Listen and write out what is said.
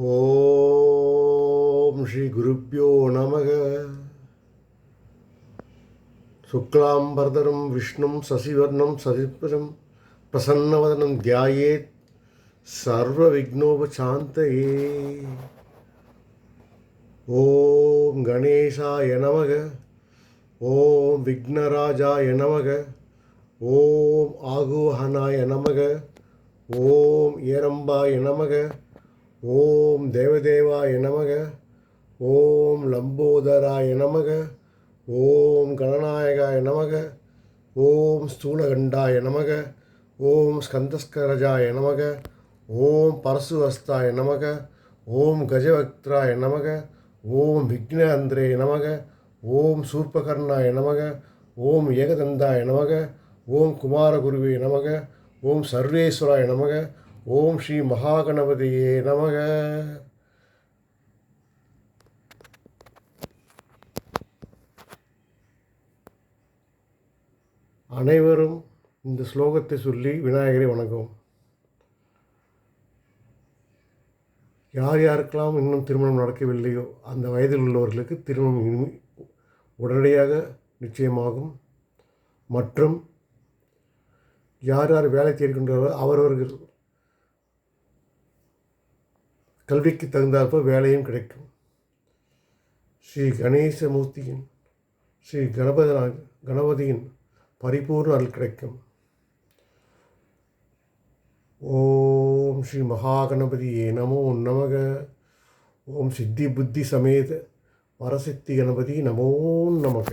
ஓம் ஸ்ரீ குருப்பியோ நமக. சுக்லாம்பரதரம் விஷ்ணும் சசிவர்ணம் சசிபரம் பிரசன்னவதனம் தியாயேத் சர்வ விக்னோபசாந்தயே ஓம் கணேசாய நமக. ஓம் விக்னராஜாய நமக. ஓம் ஆகுவஹனாய நமக. ஓம் ஏரம்பாய நமக. ஓம் தேவதேவாய நமக ஓம் லம்போதராய நமக ஓம் கணநாயகாய நமக ஓம் ஸ்தூலகண்டாய நமக ஓம் ஸ்கந்தஸ்கரஜாய நமக ஓம் பரசுவஸ்தாய நமக ஓம் கஜவக்திராய நமக ஓம் விக்னேந்திரே நமக ஓம் சூர்பகர்ணாய நமக ஓம் ஏகதந்தாய நமக ஓம் குமாரகுருவே நமக ஓம் சர்வேஸ்வராய நமக ஓம் ஸ்ரீ மகாகணபதியே நமக. அனைவரும் இந்த ஸ்லோகத்தை சொல்லி விநாயகரை வணங்கும் யார் யாருக்கெல்லாம் இன்னும் திருமணம் நடக்கவில்லையோ அந்த வயதில் உள்ளவர்களுக்கு திருமணம் உடனடியாக நிச்சயமாகும். மற்றும் யார் யார் வேலை தேடிக்கொண்டாரோ அவரவர்கள் கல்விக்கு தகுந்தாற்போல் வேலையும் கிடைக்கும். ஸ்ரீ கணேசமூர்த்தியின் ஸ்ரீ கணபதி கணபதியின் பரிபூர்ண அருள் கிடைக்கும். ஓம் ஸ்ரீ மகாகணபதியே நமோ நமக. ஓம் சித்தி புத்தி சமேத வரசித்தி கணபதி நமோ நமக.